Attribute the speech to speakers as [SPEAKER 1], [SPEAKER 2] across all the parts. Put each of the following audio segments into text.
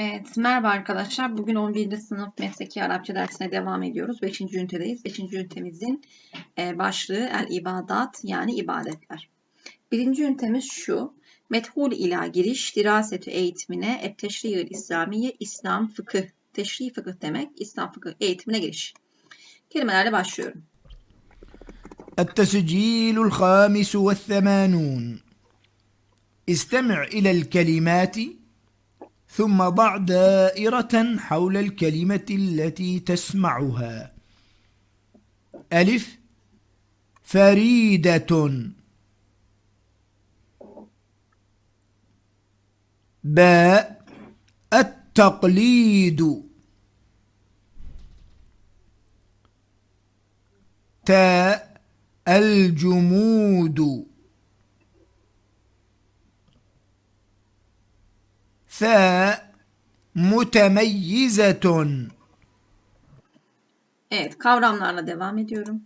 [SPEAKER 1] Evet, merhaba arkadaşlar. Bugün 11. sınıf mesleki Arapça dersine devam ediyoruz. 5. ünitedeyiz. 5. ünitemizin e, başlığı el ibadat yani ibadetler. 1. ünitemiz şu. Methul ila giriş dirasetü eğitimine eb teşriyül İslamiye İslam fıkıh. Teşri fıkıh demek İslam fıkıh eğitimine giriş. Kelimelerle başlıyorum.
[SPEAKER 2] El-Tescilul Hamis ve Themanun İstemi' ilel kelimati ثم ضع دائرة حول الكلمة التي تسمعها. ألف. فريدة. باء. التقليد. تاء. الجمود. ثاء متميزة.
[SPEAKER 1] Evet, kavramlarla devam ediyorum.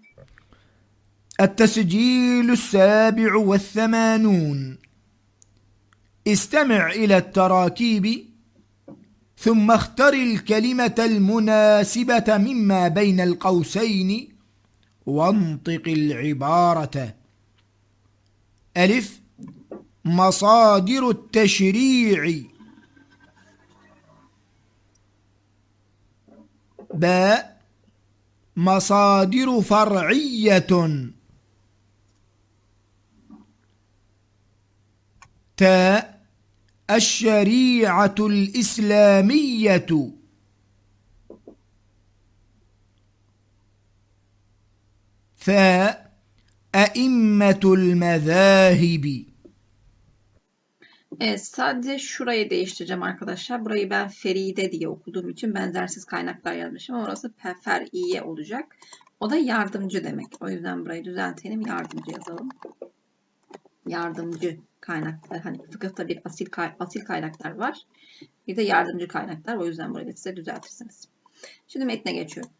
[SPEAKER 2] التسجيل السابع والثمانون. استمع إلى التراكيب ثم اختر الكلمة المناسبة مما بين القوسين وانطق العبارة. ألف مصادر التشريع. باء مصادر فرعية. تاء الشريعة الإسلامية. ثاء أئمة المذاهب.
[SPEAKER 1] Evet, sadece şurayı değiştireceğim arkadaşlar. Burayı ben Feride diye okuduğum için benzersiz kaynaklar yazmışım. ama Orası pe- Fer'iye olacak. O da yardımcı demek. O yüzden burayı düzeltelim. Yardımcı yazalım. Yardımcı kaynaklar. Hani fıkıhta bir asil, kay- asil kaynaklar var. Bir de yardımcı kaynaklar. O yüzden burayı da size düzeltirsiniz. Şimdi metne geçiyorum.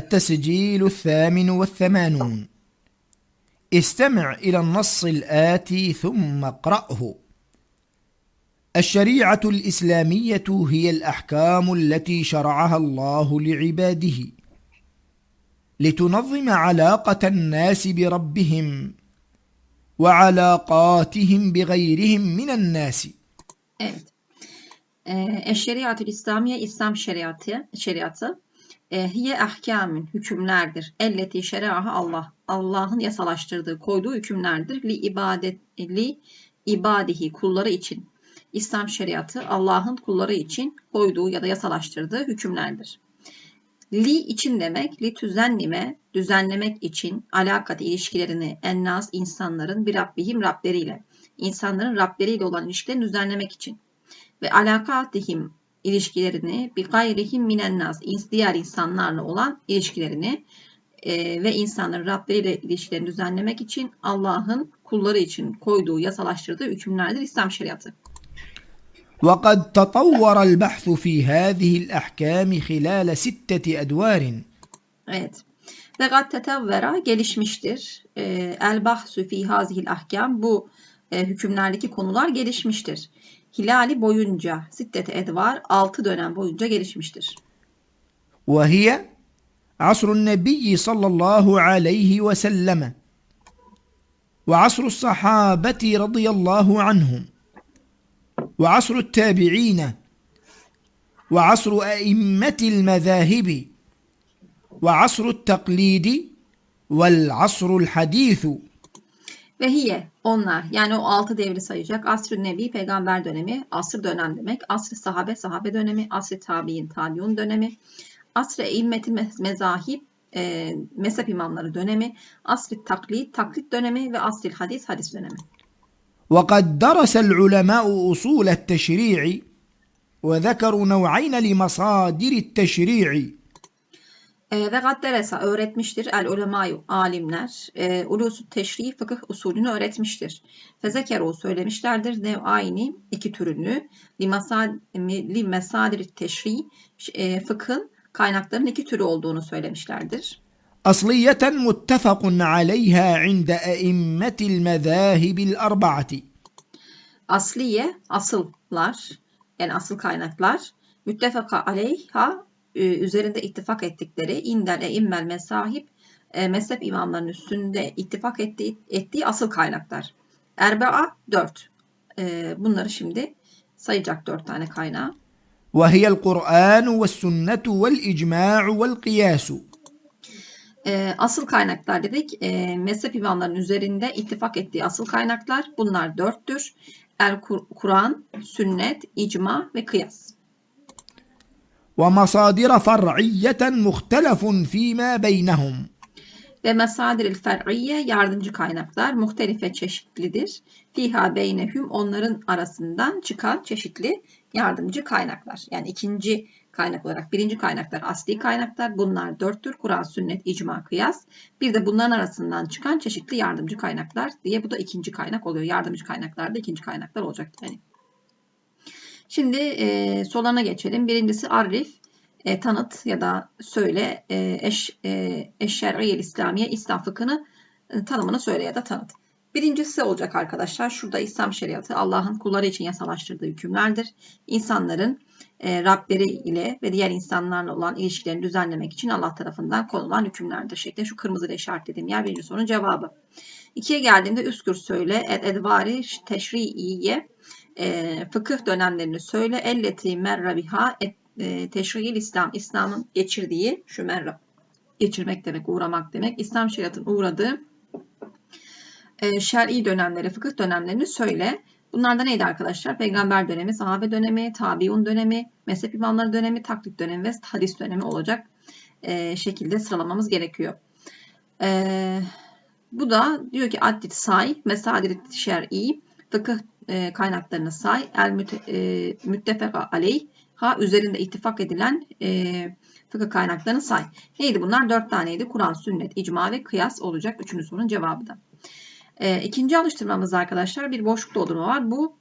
[SPEAKER 2] التسجيل الثامن والثمانون استمع إلى النص الآتي ثم اقرأه. الشريعة الإسلامية هي الأحكام التي شرعها الله لعباده لتنظم علاقة الناس بربهم وعلاقاتهم بغيرهم من الناس.
[SPEAKER 1] Evet. Ee, Eşşeriatül İslamiye İslam şeriatı, hiye ahkamün hükümlerdir. Elleti şeriaha Allah. Allah'ın yasalaştırdığı, koyduğu hükümlerdir. Li ibadet li ibadihi kulları için. İslam şeriatı Allah'ın kulları için koyduğu ya da yasalaştırdığı hükümlerdir. Li için demek, li tüzennime, düzenlemek için alakat ilişkilerini ennas insanların bir Rabbihim Rableriyle, insanların Rableriyle olan ilişkilerini düzenlemek için ve alakatihim ilişkilerini bir gayrihim minennas diğer insanlarla olan ilişkilerini e, ve insanların Rableriyle ilişkilerini düzenlemek için Allah'ın kulları için koyduğu, yasalaştırdığı hükümlerdir İslam şeriatı.
[SPEAKER 2] وقد تطور البحث في هذه الأحكام خلال ستة أدوار
[SPEAKER 1] Evet. Ve gad tetevvera gelişmiştir. E, El bahsü fi hazihil ahkam bu e, hükümlerdeki konular gelişmiştir. hilali boyunca siddete edvar 6 dönem boyunca gelişmiştir.
[SPEAKER 2] Ve hiye asrun nebiyyi sallallahu aleyhi ve selleme. Ve asru sahabeti radıyallahu anhum. Ve asru tabi'ine. Ve asru eimmetil mezahibi ve asru taklidi vel asru hadithu
[SPEAKER 1] Ve hiye onlar yani o altı devri sayacak. Asr-ı Nebi peygamber dönemi, asr dönem demek. Asr-ı sahabe sahabe dönemi, asr-ı tabi'in tabiun dönemi. Asr-ı eimmetil me- mezahib e, mezhep imamları dönemi. Asr-ı taklit taklit dönemi ve asr-ı hadis hadis dönemi.
[SPEAKER 2] وقد درس العلماء أصول التشريع وذكروا نوعين لمصادر التشريع
[SPEAKER 1] e, ve gadderesa öğretmiştir el ulemayı alimler. E, ee, ulusu teşri fıkıh usulünü öğretmiştir. Fezekeru söylemişlerdir nev'ayni iki türünü. Li mesadir teşri e, fıkhın kaynakların iki türü olduğunu söylemişlerdir.
[SPEAKER 2] Asliyeten muttefakun aleyha inde eimmetil mezahibil arba'ati.
[SPEAKER 1] Asliye, asıllar, yani asıl kaynaklar, müttefaka aleyha üzerinde ittifak ettikleri indel eimmel mesahip e, mezhep imamlarının üstünde ittifak ettiği, ettiği asıl kaynaklar. Erbaa 4. E, bunları şimdi sayacak 4 tane kaynağı.
[SPEAKER 2] وهي القرآن والسنة والإجماع والقياس
[SPEAKER 1] E, asıl kaynaklar dedik. E, mezhep imamlarının üzerinde ittifak ettiği asıl kaynaklar bunlar dörttür. El Kur- Kur'an, sünnet, icma ve kıyas.
[SPEAKER 2] ve masadir fer'iyeten muhtelefun fîmâ.
[SPEAKER 1] Ve mesadir fer'iye yardımcı kaynaklar muhtelife çeşitlidir. Fiha beynehum onların arasından çıkan çeşitli yardımcı kaynaklar. Yani ikinci kaynak olarak birinci kaynaklar asli kaynaklar. Bunlar dörttür. Kur'an, sünnet, icma, kıyas. Bir de bunların arasından çıkan çeşitli yardımcı kaynaklar diye bu da ikinci kaynak oluyor. Yardımcı kaynaklar da ikinci kaynaklar olacak yani. Şimdi e, solana geçelim. Birincisi arif, e, tanıt ya da söyle e, eş, e, eşşer'iyel İslamiye İslam fıkhını e, tanımını söyle ya da tanıt. Birincisi olacak arkadaşlar. Şurada İslam şeriatı Allah'ın kulları için yasalaştırdığı hükümlerdir. İnsanların e, Rableri ile ve diğer insanlarla olan ilişkilerini düzenlemek için Allah tarafından konulan hükümlerdir şeklinde şu kırmızı işaretlediğim yer birinci sorunun cevabı. İkiye geldiğimde üskür söyle ed edvari teşriiye e, fıkıh dönemlerini söyle elleti merra biha et, e, teşriil İslam İslam'ın geçirdiği şu merra geçirmek demek uğramak demek İslam şeriatının uğradığı e, şer'i dönemleri fıkıh dönemlerini söyle. Bunlar da neydi arkadaşlar? Peygamber dönemi, sahabe dönemi, tabiun dönemi, mezhep imamları dönemi, taklit dönemi ve hadis dönemi olacak e, şekilde sıralamamız gerekiyor. E, bu da diyor ki addit say, mesadir şer'i, fıkıh e, kaynaklarını say, el müte, e, aleyh, ha üzerinde ittifak edilen e, fıkıh kaynaklarını say. Neydi bunlar? Dört taneydi. Kur'an, sünnet, icma ve kıyas olacak. Üçüncü sorunun cevabı da. E, ikinci alıştırmamız arkadaşlar bir boşluk doldurma var. Bu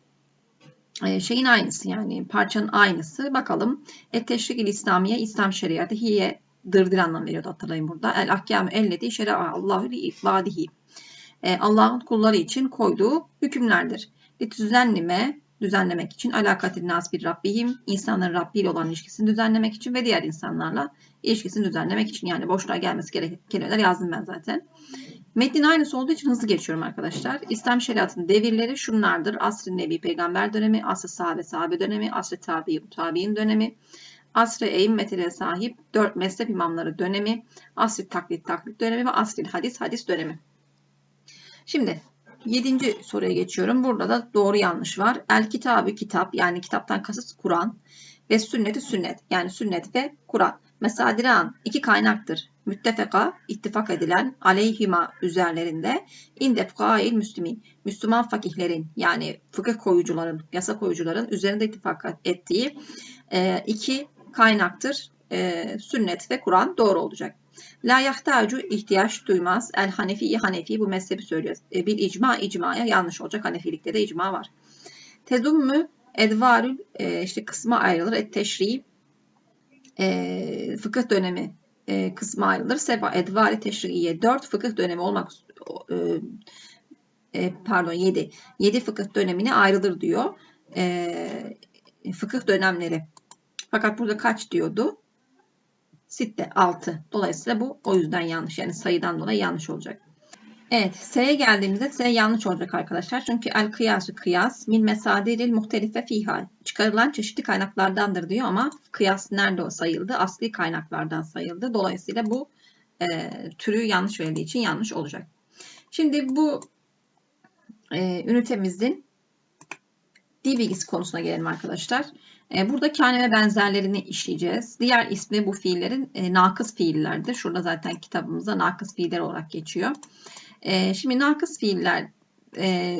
[SPEAKER 1] e, şeyin aynısı yani parçanın aynısı. Bakalım. Et teşrikil İslamiye İslam şeriatı hiye dırdır anlam veriyordu hatırlayın burada. El ahkâmü elleti şer'a Allahu li ibadihi. E, Allah'ın kulları için koyduğu hükümlerdir. Bir düzenleme, düzenlemek için alakatil nas bir Rabbihim, insanların Rabbi ile olan ilişkisini düzenlemek için ve diğer insanlarla ilişkisini düzenlemek için yani boşluğa gelmesi gereken kelimeler yazdım ben zaten. Metnin aynısı olduğu için hızlı geçiyorum arkadaşlar. İslam şeriatının devirleri şunlardır. Asr-ı Nebi peygamber dönemi, asr-ı sahabe sahabe dönemi, asr-ı tabi tabi'in dönemi, asr-ı eimmetile sahip dört mezhep imamları dönemi, asr-ı taklit taklit dönemi ve asr-ı hadis hadis dönemi. Şimdi yedinci soruya geçiyorum. Burada da doğru yanlış var. El kitabı kitap yani kitaptan kasıt Kur'an ve sünneti sünnet yani sünnet ve Kur'an. Mesadiran iki kaynaktır. Müttefeka ittifak edilen aleyhima üzerlerinde inde fukail müslümin Müslüman fakihlerin yani fıkıh koyucuların, yasa koyucuların üzerinde ittifak ettiği e, iki kaynaktır. E, sünnet ve Kur'an doğru olacak. La yahtacu ihtiyaç duymaz. El Hanefi Hanefi bu mezhebi söylüyor. E, bir icma icmaya yanlış olacak. Hanefilikte de icma var. Tedummü edvarül e, işte kısma ayrılır. Et teşri e, fıkıh dönemi e, kısma ayrılır. Seba edvari teşriye 4 fıkıh dönemi olmak e, e, pardon 7 7 fıkıh dönemine ayrılır diyor. E, fıkıh dönemleri. Fakat burada kaç diyordu? Sitte 6. Dolayısıyla bu o yüzden yanlış. Yani sayıdan dolayı yanlış olacak. Evet, S'ye geldiğimizde S yanlış olacak arkadaşlar. Çünkü el kıyasu kıyas min mesadiril muhtelife fiha. Çıkarılan çeşitli kaynaklardandır diyor ama kıyas nerede o sayıldı? Asli kaynaklardan sayıldı. Dolayısıyla bu e, türü yanlış verildiği için yanlış olacak. Şimdi bu e, ünitemizin dil bilgisi konusuna gelelim arkadaşlar. E, burada kâne ve benzerlerini işleyeceğiz. Diğer ismi bu fiillerin e, nakıs fiillerdir. Şurada zaten kitabımızda nakıs fiiller olarak geçiyor. E, şimdi nakıs fiiller e,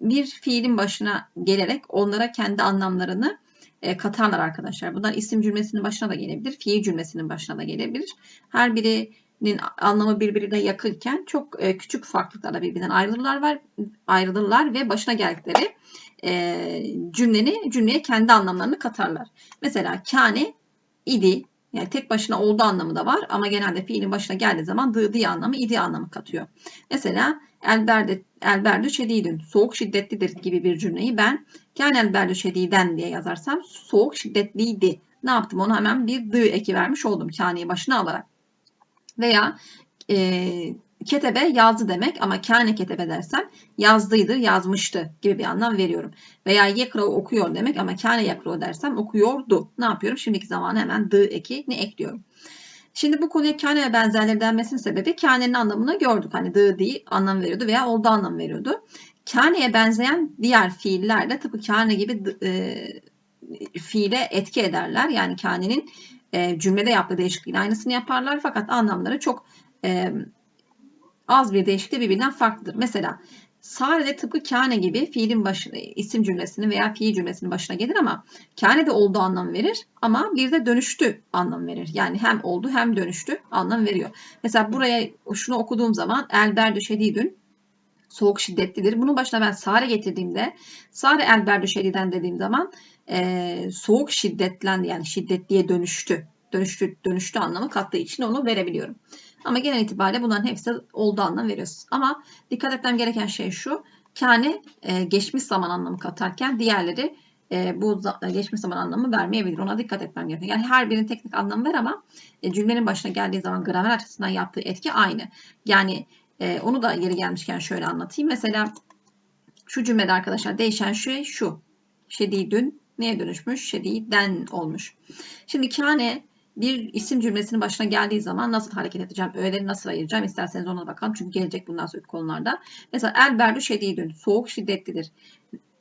[SPEAKER 1] bir fiilin başına gelerek onlara kendi anlamlarını e, katarlar arkadaşlar. Bunlar isim cümlesinin başına da gelebilir, fiil cümlesinin başına da gelebilir. Her birinin anlamı birbirine yakınken çok e, küçük farklılıklarla birbirinden ayrılırlar, var, ayrılırlar ve başına geldikleri e, cümleni cümleye kendi anlamlarını katarlar. Mesela kâne idi Yani tek başına oldu anlamı da var ama genelde fiilin başına geldiği zaman dı anlamı, idi anlamı katıyor. Mesela elberde, elberdü şedidün, soğuk şiddetlidir gibi bir cümleyi ben kâne elberdü şediden diye yazarsam soğuk şiddetliydi. Ne yaptım? Onu hemen bir dı eki vermiş oldum kâneyi başına alarak. Veya e, ketebe yazdı demek ama kâne ketebe dersem yazdıydı, yazmıştı gibi bir anlam veriyorum. Veya yekra okuyor demek ama kâne yekra dersem okuyordu. Ne yapıyorum? Şimdiki zamanı hemen dı ekini ekliyorum. Şimdi bu konuya kâne ve benzerleri denmesinin sebebi kânenin anlamını gördük. Hani dı diye anlam veriyordu veya oldu anlam veriyordu. Kâne'ye benzeyen diğer fiiller de tıpkı kâne gibi e, fiile etki ederler. Yani kânenin e, cümlede yaptığı değişikliğin aynısını yaparlar fakat anlamları çok e, az bir değişiklikle birbirinden farklıdır. Mesela Sare de tıpkı kâne gibi fiilin başına, isim cümlesinin veya fiil cümlesinin başına gelir ama kâne de olduğu anlam verir ama bir de dönüştü anlam verir. Yani hem oldu hem dönüştü anlam veriyor. Mesela buraya şunu okuduğum zaman elberdü şedidün soğuk şiddetlidir. Bunun başına ben sare getirdiğimde sare elberdü şediden dediğim zaman e, soğuk şiddetlendi yani şiddetliye dönüştü. Dönüştü, dönüştü anlamı kattığı için onu verebiliyorum. Ama genel itibariyle bunların hepsi olduğu anlam veriyoruz. Ama dikkat etmem gereken şey şu. Kâne e, geçmiş zaman anlamı katarken diğerleri e, bu geçmiş zaman anlamı vermeyebilir. Ona dikkat etmem gerekiyor. Yani her birinin teknik anlamı var ama e, cümlenin başına geldiği zaman gramer açısından yaptığı etki aynı. Yani e, onu da yeri gelmişken şöyle anlatayım. Mesela şu cümlede arkadaşlar değişen şey şu. Şedidün neye dönüşmüş? Şediden olmuş. Şimdi kâne bir isim cümlesinin başına geldiği zaman nasıl hareket edeceğim, öğeleri nasıl ayıracağım isterseniz ona bakalım. Çünkü gelecek bundan sonraki konularda. Mesela elberdü şedidün, soğuk şiddetlidir.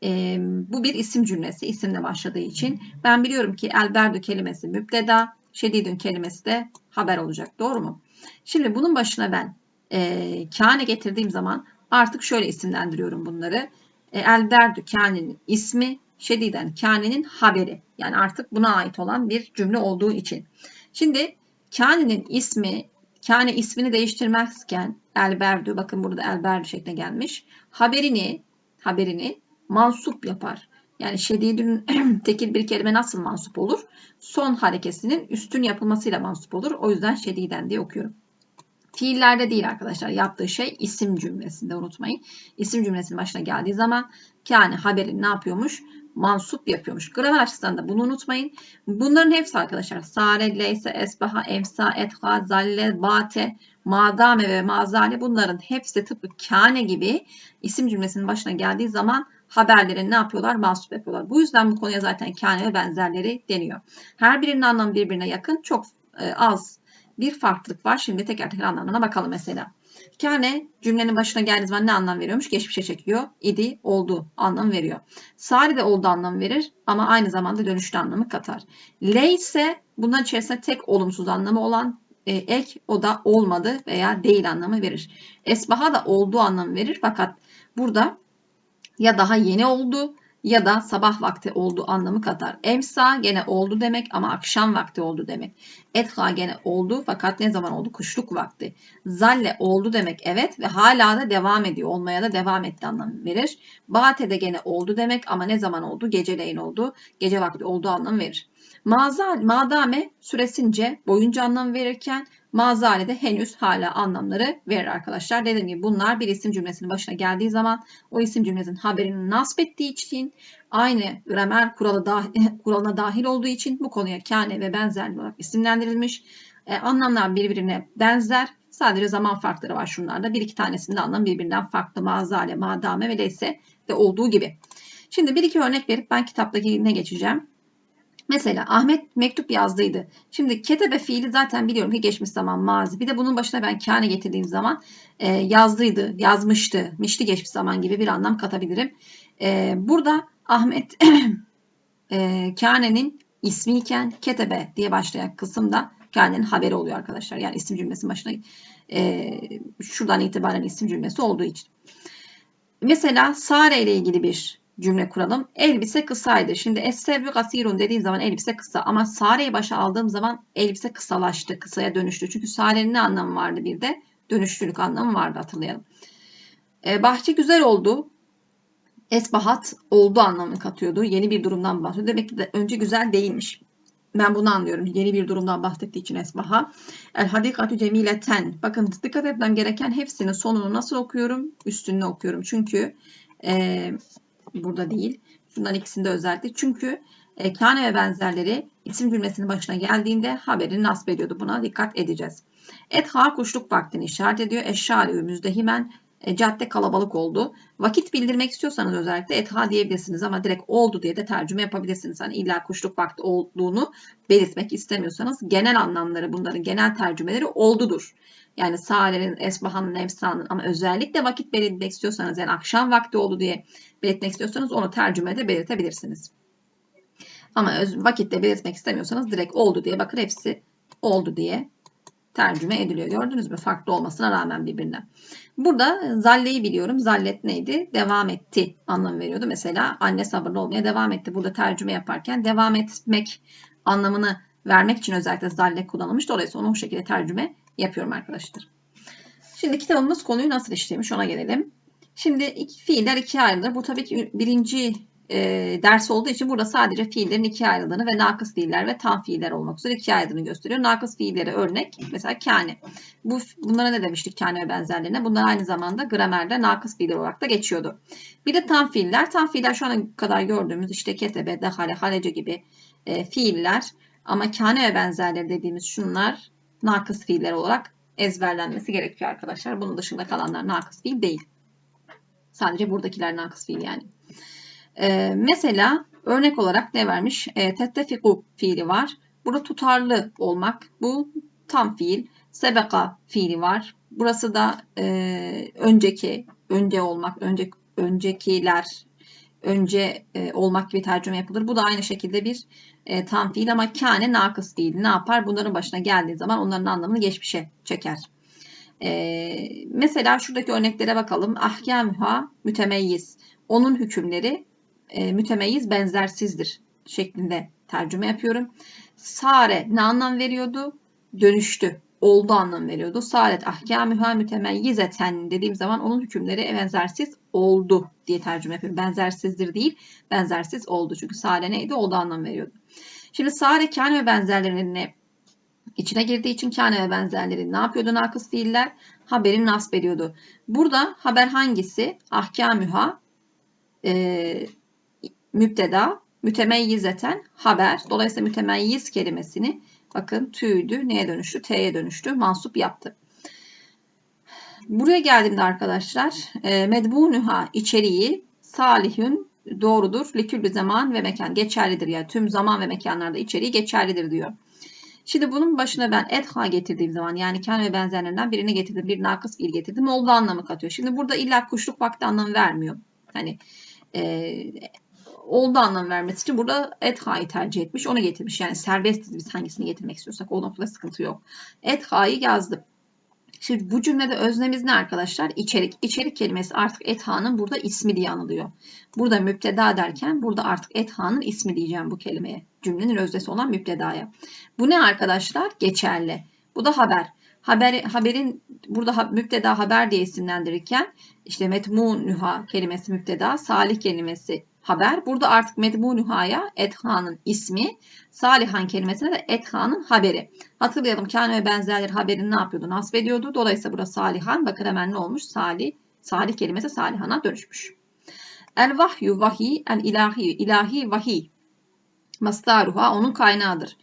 [SPEAKER 1] E, bu bir isim cümlesi, isimle başladığı için. Ben biliyorum ki elberdü kelimesi müpteda, şedidün kelimesi de haber olacak. Doğru mu? Şimdi bunun başına ben e, kâne getirdiğim zaman artık şöyle isimlendiriyorum bunları. E, elberdü kânenin ismi, şediden kânenin haberi. Yani artık buna ait olan bir cümle olduğu için. Şimdi kânenin ismi, kâne ismini değiştirmezken elberdü, bakın burada elberdü şekline gelmiş. Haberini, haberini mansup yapar. Yani şedidün tekil bir kelime nasıl mansup olur? Son harekesinin üstün yapılmasıyla mansup olur. O yüzden şediden diye okuyorum. Fiillerde değil arkadaşlar. Yaptığı şey isim cümlesinde unutmayın. İsim cümlesinin başına geldiği zaman yani haberin ne yapıyormuş? Mansup yapıyormuş. Gramer açısından da bunu unutmayın. Bunların hepsi arkadaşlar. Sare, leyse, esbaha, emsa, etha, zalle, bate, madame ve mazale bunların hepsi tıpkı kâne gibi isim cümlesinin başına geldiği zaman haberlerini ne yapıyorlar? Mansup yapıyorlar. Bu yüzden bu konuya zaten kâne ve benzerleri deniyor. Her birinin anlamı birbirine yakın. Çok e, az bir farklılık var. Şimdi teker teker anlamına bakalım mesela. Kâne cümlenin başına geldiği zaman ne anlam veriyormuş? Geçmişe çekiyor. İdi, oldu anlam veriyor. Sari de oldu anlam verir ama aynı zamanda dönüşlü anlamı katar. Le ise bunların içerisinde tek olumsuz anlamı olan e, ek o da olmadı veya değil anlamı verir. Esbaha da olduğu anlamı verir fakat burada ya daha yeni oldu ya da sabah vakti oldu anlamı katar. Emsa gene oldu demek ama akşam vakti oldu demek. Etha gene oldu fakat ne zaman oldu? Kuşluk vakti. Zalle oldu demek evet ve hala da devam ediyor. Olmaya da devam etti anlamı verir. Bate de gene oldu demek ama ne zaman oldu? Geceleyin oldu. Gece vakti olduğu anlamı verir. Mazal, madame süresince boyunca anlam verirken mazale de henüz hala anlamları verir arkadaşlar. Dediğim gibi bunlar bir isim cümlesinin başına geldiği zaman o isim cümlesinin haberini nasp ettiği için aynı gramer kuralı dahil, kuralına dahil olduğu için bu konuya kâne ve benzer olarak isimlendirilmiş. E, anlamlar birbirine benzer. Sadece zaman farkları var şunlarda. Bir iki tanesinde anlam birbirinden farklı. Mazale, madame ve leyse de olduğu gibi. Şimdi bir iki örnek verip ben kitaptaki ne geçeceğim. Mesela Ahmet mektup yazdıydı. Şimdi ketebe fiili zaten biliyorum ki geçmiş zaman mazi. Bir de bunun başına ben kâne getirdiğim zaman e, yazdıydı, yazmıştı, mişti geçmiş zaman gibi bir anlam katabilirim. E, burada Ahmet e, kânenin ismiyken ketebe diye başlayan kısımda kânenin haberi oluyor arkadaşlar. Yani isim cümlesi başına e, şuradan itibaren isim cümlesi olduğu için. Mesela Sare ile ilgili bir cümle kuralım. Elbise kısaydı. Şimdi es-sevru gasirun dediğim zaman elbise kısa ama Sare'yi başa aldığım zaman elbise kısalaştı. Kısaya dönüştü. Çünkü Sare'nin ne anlamı vardı bir de? Dönüştülük anlamı vardı hatırlayalım. E, bahçe güzel oldu. Esbahat oldu anlamını katıyordu. Yeni bir durumdan bahsediyor. Demek ki de önce güzel değilmiş. Ben bunu anlıyorum. Yeni bir durumdan bahsettiği için Esbaha. El hadikatü cemileten. Bakın dikkat etmem gereken hepsinin sonunu nasıl okuyorum? Üstünü okuyorum. Çünkü e, burada değil. Şundan ikisinde özellikle. Çünkü e, kâne ve benzerleri isim cümlesinin başına geldiğinde haberini nasip ediyordu. Buna dikkat edeceğiz. Etha kuşluk vaktini işaret ediyor. Eşşari müzdehimen e, cadde kalabalık oldu. Vakit bildirmek istiyorsanız özellikle etha diyebilirsiniz ama direkt oldu diye de tercüme yapabilirsiniz. Hani illa kuşluk vakti olduğunu belirtmek istemiyorsanız genel anlamları bunların genel tercümeleri oldudur. Yani Sare'nin, Esbahan'ın, Efsa'nın ama özellikle vakit belirtmek istiyorsanız yani akşam vakti oldu diye belirtmek istiyorsanız onu tercümede belirtebilirsiniz. Ama vakitte belirtmek istemiyorsanız direkt oldu diye bakın hepsi oldu diye tercüme ediliyor. Gördünüz mü? Farklı olmasına rağmen birbirinden. Burada zalleyi biliyorum. Zallet neydi? Devam etti anlamı veriyordu. Mesela anne sabırlı olmaya devam etti. Burada tercüme yaparken devam etmek anlamını vermek için özellikle zalle kullanılmış. Dolayısıyla onu o şekilde tercüme yapıyorum arkadaşlar. Şimdi kitabımız konuyu nasıl işlemiş ona gelelim. Şimdi iki, fiiller ikiye ayrılır. Bu tabii ki birinci e, ders olduğu için burada sadece fiillerin ikiye ayrıldığını ve nakıs fiiller ve tam fiiller olmak üzere ikiye ayrıldığını gösteriyor. Nakıs fiilleri örnek mesela kâne. Bu, bunlara ne demiştik kâne ve benzerlerine? Bunlar aynı zamanda gramerde nakıs fiiller olarak da geçiyordu. Bir de tam fiiller. Tam fiiller şu ana kadar gördüğümüz işte ketebe, dehale, halece gibi e, fiiller. Ama kâne ve benzerleri dediğimiz şunlar nakıs fiiller olarak ezberlenmesi gerekiyor arkadaşlar. Bunun dışında kalanlar nakıs fiil değil. Sadece buradakiler nakıs fiil yani. Ee, mesela örnek olarak ne vermiş? E, tettefiku fiili var. Burada tutarlı olmak. Bu tam fiil. Sebeka fiili var. Burası da e, önceki, önce olmak, önce, öncekiler, önce e, olmak gibi tercüme yapılır. Bu da aynı şekilde bir e, tam fiil ama kâne nakıs fiil. Ne yapar? Bunların başına geldiği zaman onların anlamını geçmişe çeker. E, mesela şuradaki örneklere bakalım. Ahkâmüha mütemeyyiz. Onun hükümleri e, mütemeyyiz benzersizdir şeklinde tercüme yapıyorum. Sare ne anlam veriyordu? Dönüştü. Oldu anlam veriyordu. Saret ahkamüha mütemeyyizeten dediğim zaman onun hükümleri benzersiz oldu diye tercüme yapıyorum. Benzersizdir değil, benzersiz oldu. Çünkü sare neydi? Oldu anlam veriyordu. Şimdi sare kâne ve benzerlerine içine girdiği için kâne ve benzerleri ne yapıyordu nakıs fiiller? Haberin nasp ediyordu. Burada haber hangisi? Ahkamüha e, müpteda, mütemeyyizeten haber. Dolayısıyla mütemeyyiz kelimesini bakın tüydü neye dönüştü? T'ye dönüştü. Mansup yaptı. Buraya geldiğimde arkadaşlar e, medbunuha içeriği salihün doğrudur. Liküllü zaman ve mekan geçerlidir. Yani tüm zaman ve mekanlarda içeriği geçerlidir diyor. Şimdi bunun başına ben etha getirdiğim zaman yani kan ve benzerlerinden birini getirdim. Bir nakıs fiil getirdim. Oldu anlamı katıyor. Şimdi burada illa kuşluk vakti anlamı vermiyor. Hani e, oldu anlam vermesi için burada etha'yı tercih etmiş. Onu getirmiş. Yani serbestiz biz hangisini getirmek istiyorsak. O noktada sıkıntı yok. Etha'yı yazdım. Şimdi bu cümlede öznemiz ne arkadaşlar? İçerik. İçerik kelimesi artık etha'nın burada ismi diye anılıyor. Burada müpteda derken burada artık etha'nın ismi diyeceğim bu kelimeye. Cümlenin öznesi olan müptedaya. Bu ne arkadaşlar? Geçerli. Bu da haber. Haber, haberin burada müpteda haber diye isimlendirirken işte metmunuha kelimesi müpteda, salih kelimesi haber. Burada artık medmunuha'ya ethanın ismi, salihan kelimesine de ethanın haberi. Hatırlayalım kâne ve benzerleri haberini ne yapıyordu? Nasip ediyordu. Dolayısıyla burada salihan bakın hemen ne olmuş? Salih, salih kelimesi salihana dönüşmüş. El vahyu vahiy, el ilahi, ilahi vahiy. Mastaruha onun kaynağıdır.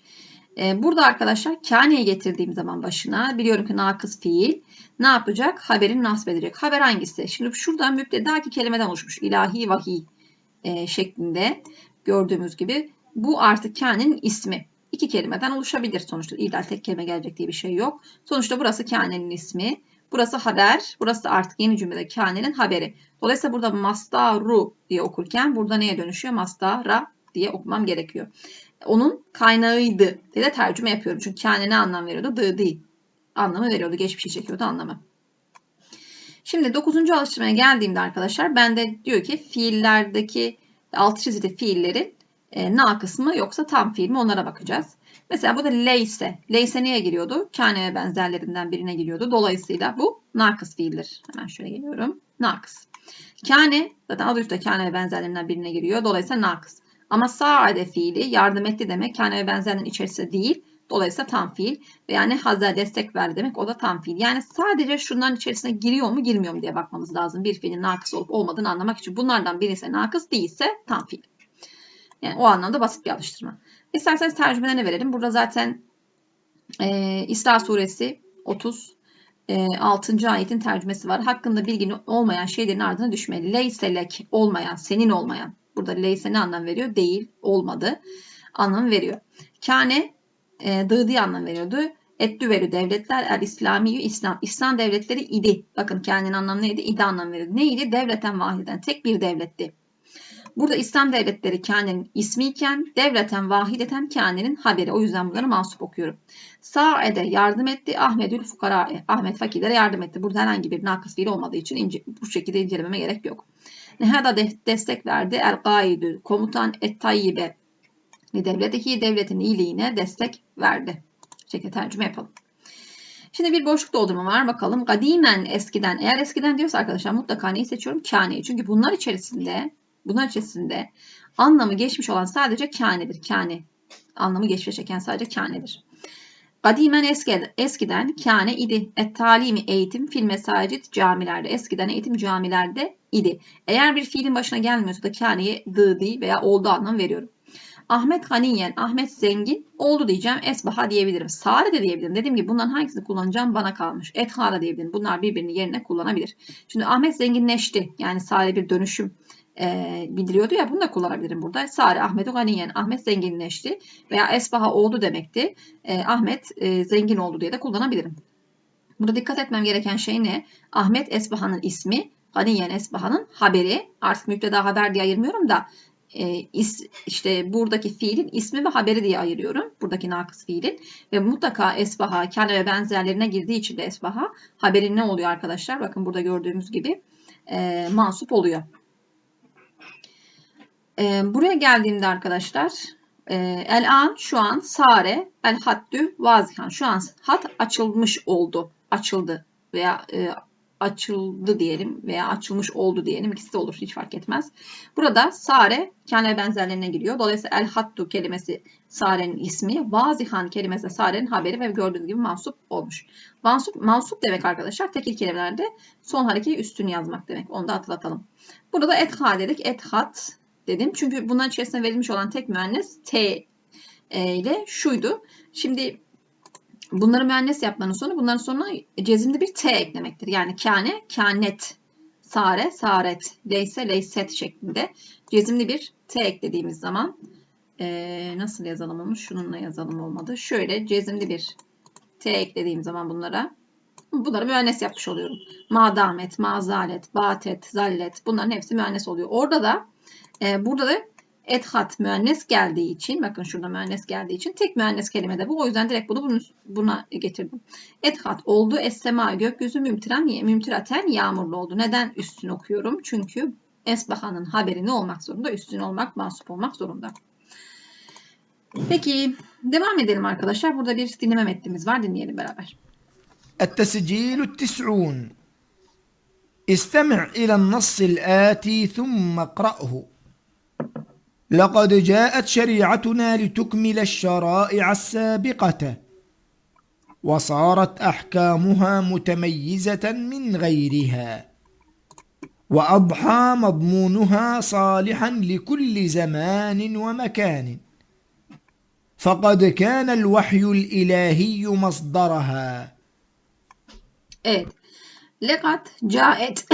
[SPEAKER 1] Ee, burada arkadaşlar kâneyi getirdiğim zaman başına biliyorum ki nakıs fiil ne yapacak? Haberin nasip edecek. Haber hangisi? Şimdi şuradan müptedaki kelimeden oluşmuş. İlahi vahiy e, şeklinde gördüğümüz gibi bu artık kânenin ismi. İki kelimeden oluşabilir sonuçta. İlla tek kelime gelecek diye bir şey yok. Sonuçta burası kânenin ismi. Burası haber. Burası artık yeni cümlede kânenin haberi. Dolayısıyla burada mastaru diye okurken burada neye dönüşüyor? Mastara diye okumam gerekiyor. Onun kaynağıydı diye de tercüme yapıyorum. Çünkü kâne ne anlam veriyordu? Dı değil. Anlamı veriyordu. Geçmişi çekiyordu anlamı. Şimdi 9. alıştırmaya geldiğimde arkadaşlar bende diyor ki fiillerdeki alt çizili fiillerin e, na kısmı yoksa tam fiil mi onlara bakacağız. Mesela bu da leyse. Leyse neye giriyordu? Kâne ve benzerlerinden birine giriyordu. Dolayısıyla bu nakıs fiildir. Hemen şöyle geliyorum. Nakıs. Kâne zaten adı üstte kâne ve benzerlerinden birine giriyor. Dolayısıyla nakıs. Ama saade fiili yardım etti demek kâne ve benzerinin içerisinde değil. Dolayısıyla tam fiil veya ne hazza destek verdi demek o da tam fiil. Yani sadece şunların içerisine giriyor mu girmiyor mu diye bakmamız lazım. Bir fiilin nakıs olup olmadığını anlamak için. Bunlardan birisi nakıs değilse tam fiil. Yani o anlamda basit bir alıştırma. İsterseniz tercümelerini verelim. Burada zaten e, İsra suresi 30 e, 6. ayetin tercümesi var. Hakkında bilgin olmayan şeylerin ardına düşme. Leyselek olmayan, senin olmayan. Burada leyse ne anlam veriyor? Değil, olmadı anlam veriyor. Kâne e, dıdi anlam veriyordu. Ettü verü devletler el İslamiyyü İslam. İslam devletleri idi. Bakın kendinin anlamı neydi? İdi anlam veriyordu. Neydi? Devleten vahiden. Tek bir devletti. Burada İslam devletleri kânenin ismiyken devleten vahideten kânenin haberi. O yüzden bunları mansup okuyorum. Sa'ede yardım etti. Ahmedül fukara. Ahmet fakirlere yardım etti. Burada herhangi bir nakıs fiil olmadığı için ince, bu şekilde incelememe gerek yok. Nehada de, destek verdi. El gaidü komutan et tayyibe ve devleti devletin iyiliğine destek verdi. Şekilde tercüme yapalım. Şimdi bir boşluk doldurma var. Bakalım. Kadimen eskiden. Eğer eskiden diyorsa arkadaşlar mutlaka neyi seçiyorum? Kâneyi. Çünkü bunlar içerisinde bunlar içerisinde anlamı geçmiş olan sadece kânedir. Kâne. Anlamı geçmişe çeken sadece kânedir. Kadimen eskiden, eskiden kâne idi. Et talimi eğitim fil mesacit camilerde. Eskiden eğitim camilerde idi. Eğer bir fiilin başına gelmiyorsa da kâneye dı veya oldu anlam veriyorum. Ahmet Haniyen, Ahmet zengin oldu diyeceğim. Esbaha diyebilirim. Sare de diyebilirim. Dediğim gibi bunların hangisini kullanacağım bana kalmış. Etha da diyebilirim. Bunlar birbirini yerine kullanabilir. Şimdi Ahmet zenginleşti. Yani Sare bir dönüşüm e, bildiriyordu ya bunu da kullanabilirim burada. Sare Ahmet Ganiyen Ahmet zenginleşti veya Esbaha oldu demekti. E, Ahmet e, zengin oldu diye de kullanabilirim. Burada dikkat etmem gereken şey ne? Ahmet Esbaha'nın ismi, Ganiyen Esbaha'nın haberi. Artık müpteda haber diye ayırmıyorum da e, is, işte buradaki fiilin ismi ve haberi diye ayırıyorum. Buradaki nakıs fiilin. Ve mutlaka esbaha, kâne ve benzerlerine girdiği için de esbaha haberin ne oluyor arkadaşlar? Bakın burada gördüğümüz gibi e, mansup oluyor. E, buraya geldiğimde arkadaşlar e, el an şu an sare el haddü vazihan. Şu an hat açılmış oldu. Açıldı veya e, açıldı diyelim veya açılmış oldu diyelim. İkisi de olur hiç fark etmez. Burada sare kendi benzerlerine giriyor. Dolayısıyla el hattu kelimesi sarenin ismi. Vazihan kelimesi sarenin haberi ve gördüğünüz gibi mansup olmuş. Mansup, mansup demek arkadaşlar tekil kelimelerde son harekeyi üstün yazmak demek. Onu da hatırlatalım. Burada da etha dedik. Ethat dedim. Çünkü bunların içerisinde verilmiş olan tek müennes T ile şuydu. Şimdi bunları müennes yapmanın sonu bunların sonuna cezimli bir T eklemektir. Yani kâne, kânet, sare, saret, leyse, leyset şeklinde cezimli bir T eklediğimiz zaman e, nasıl yazalım onu? Şununla yazalım olmadı. Şöyle cezimli bir T eklediğim zaman bunlara bunları müennes yapmış oluyorum. Madamet, mazalet, batet, zallet bunların hepsi müennes oluyor. Orada da e, burada da ethat müennes geldiği için bakın şurada müennes geldiği için tek müennes kelime de bu. O yüzden direkt bunu buna getirdim. Ethat oldu. Es-sema gökyüzü mümtiren mümtiraten yağmurlu oldu. Neden üstün okuyorum? Çünkü Esbaha'nın haberi ne olmak zorunda? Üstün olmak, mansup olmak zorunda. Peki devam edelim arkadaşlar. Burada bir dinleme metnimiz var. Dinleyelim beraber.
[SPEAKER 2] التسجيل التسعون استمع إلى النص الآتي ثم اقرأه لقد جاءت شريعتنا لتكمل الشرائع السابقة وصارت أحكامها متميزة من غيرها وأضحى مضمونها صالحا لكل زمان ومكان فقد كان الوحي الإلهي مصدرها
[SPEAKER 1] Evet. Lekat caet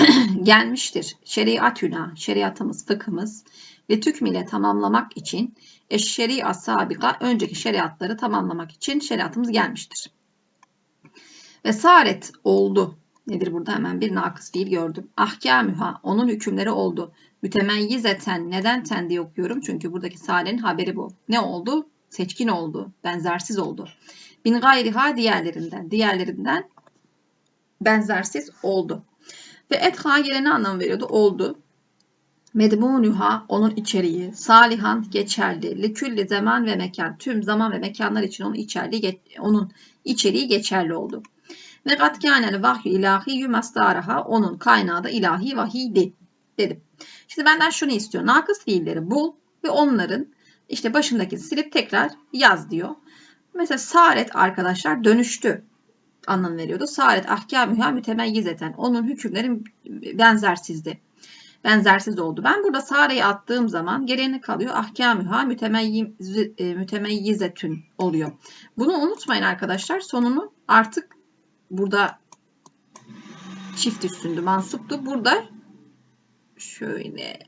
[SPEAKER 1] gelmiştir. Şeriatüna, şeriatımız, fıkhımız ve tükmile tamamlamak için eşşeri'a sabika önceki şeriatları tamamlamak için şeriatımız gelmiştir. Ve saret oldu. Nedir burada hemen bir nakıs fiil gördüm. Ahkamüha onun hükümleri oldu. Mütemeyyizeten neden ten diye okuyorum? Çünkü buradaki sarenin haberi bu. Ne oldu? Seçkin oldu. Benzersiz oldu. Bin gayriha diğerlerinden. Diğerlerinden benzersiz oldu. Ve etha gelene anlam veriyordu. Oldu. Medmunuha onun içeriği, salihan geçerli, likülli zaman ve mekan, tüm zaman ve mekanlar için onun içeriği, onun içeriği geçerli oldu. Ve kat kânel vahyu ilahi mastaraha onun kaynağı da ilahi vahiydi dedim. Şimdi benden şunu istiyor. Nakıs fiilleri bul ve onların işte başındakini silip tekrar yaz diyor. Mesela saret arkadaşlar dönüştü anlam veriyordu. Saret ahkamüha mütemeyyizeten. Onun hükümleri benzersizdi. Benzersiz oldu. Ben burada sareyi attığım zaman geriye kalıyor? Ahkamüha e, mütemeyyizetün oluyor. Bunu unutmayın arkadaşlar. Sonunu artık burada çift üstündü, mansuptu. Burada şöyle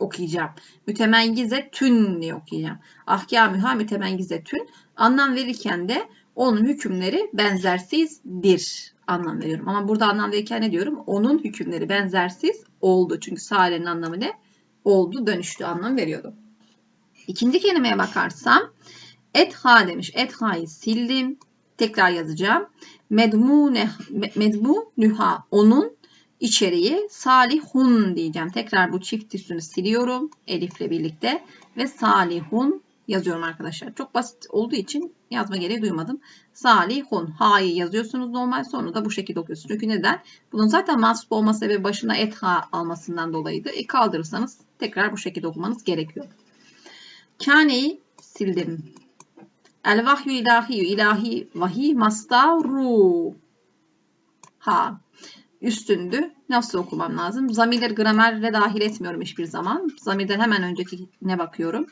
[SPEAKER 1] okuyacağım. Mütemeyyize tün diye okuyacağım. Ahkamüha mütemeyyize tün. Anlam verirken de onun hükümleri benzersizdir anlam veriyorum. Ama burada anlam verirken ne diyorum? Onun hükümleri benzersiz oldu. Çünkü sarenin anlamı ne? Oldu, dönüştü anlam veriyordu. İkinci kelimeye bakarsam etha demiş. Etha'yı sildim. Tekrar yazacağım. Medmune, medmunüha onun içeriği salihun diyeceğim. Tekrar bu çift üstünü siliyorum elifle birlikte ve salihun yazıyorum arkadaşlar. Çok basit olduğu için yazma gereği duymadım. Salihun. Ha'yı yazıyorsunuz normal sonra da bu şekilde okuyorsunuz. Çünkü neden? Bunun zaten mansup olma sebebi başına et ha almasından dolayıydı. E kaldırırsanız tekrar bu şekilde okumanız gerekiyor. Kane'yi sildim. El vahyu ilahi ilahi vahiy masdaru ha üstündü. Nasıl okumam lazım? Zamirleri gramerle dahil etmiyorum hiçbir zaman. Zamirden hemen öncekine bakıyorum.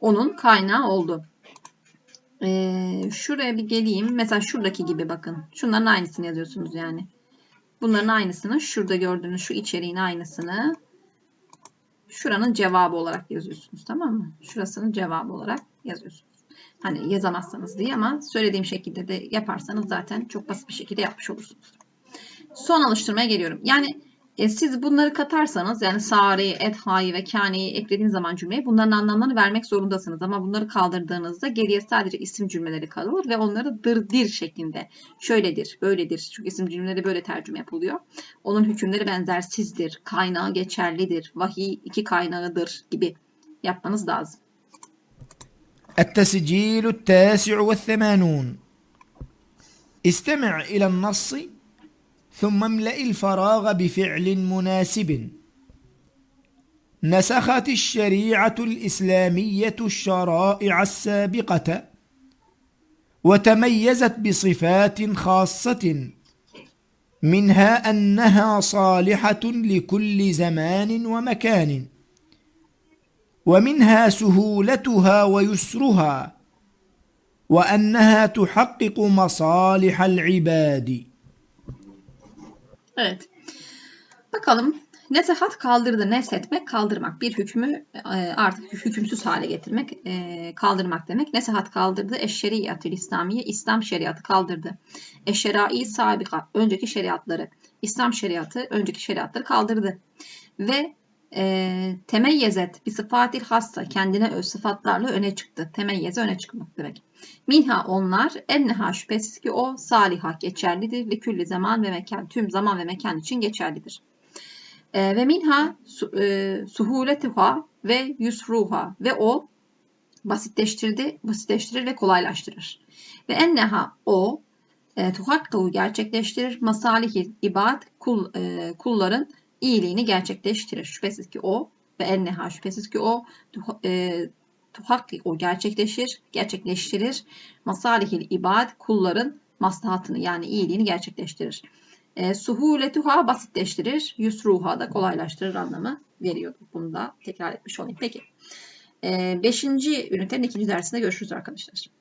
[SPEAKER 1] Onun kaynağı oldu. Ee, şuraya bir geleyim. Mesela şuradaki gibi bakın. Şunların aynısını yazıyorsunuz yani. Bunların aynısını şurada gördüğünüz şu içeriğin aynısını şuranın cevabı olarak yazıyorsunuz. Tamam mı? Şurasının cevabı olarak yazıyorsunuz. Hani yazamazsanız diye ama söylediğim şekilde de yaparsanız zaten çok basit bir şekilde yapmış olursunuz Son alıştırmaya geliyorum. Yani e, siz bunları katarsanız yani sareyi, etha'yı ve kâneyi eklediğiniz zaman cümleye bunların anlamlarını vermek zorundasınız. Ama bunları kaldırdığınızda geriye sadece isim cümleleri kalır ve onları dırdir şeklinde şöyledir, böyledir. Çünkü isim cümleleri böyle tercüme yapılıyor. Onun hükümleri benzersizdir, kaynağı geçerlidir, vahiy iki kaynağıdır gibi yapmanız lazım.
[SPEAKER 2] التسجيل التاسع والثمانون استمع إلى النص ثم املأ الفراغ بفعل مناسب. نسخت الشريعة الإسلامية الشرائع السابقة وتميزت بصفات خاصة منها أنها صالحة لكل زمان ومكان ومنها سهولتها ويسرها وأنها تحقق مصالح العباد.
[SPEAKER 1] Evet. Bakalım. Nesehat kaldırdı. Nesetmek kaldırmak. Bir hükmü e, artık hükümsüz hale getirmek, e, kaldırmak demek. Nesehat kaldırdı. Eşşeriyatül İslamiye. İslam şeriatı kaldırdı. Eşşerai sabika. Önceki şeriatları. İslam şeriatı önceki şeriatları kaldırdı. Ve e, temeyyezet bir sıfatil hassa kendine öz sıfatlarla öne çıktı. Temeyyeze öne çıkmak demek. Minha onlar enneha şüphesiz ki o saliha geçerlidir. Likülli zaman ve mekan tüm zaman ve mekan için geçerlidir. E, ve minha su, e, suhuletuha ve yusruha ve o basitleştirdi, basitleştirir ve kolaylaştırır. Ve enneha o e, tuhakkahu gerçekleştirir. Masalihil ibad kul, e, kulların iyiliğini gerçekleştirir. Şüphesiz ki o ve enneha şüphesiz ki o e, tuhakki o gerçekleşir, gerçekleştirir. Masalihil ibad kulların maslahatını yani iyiliğini gerçekleştirir. E, suhuletuha basitleştirir, yusruha da kolaylaştırır anlamı veriyor. Bunu da tekrar etmiş olayım. Peki. E, beşinci ünitenin ikinci dersinde görüşürüz arkadaşlar.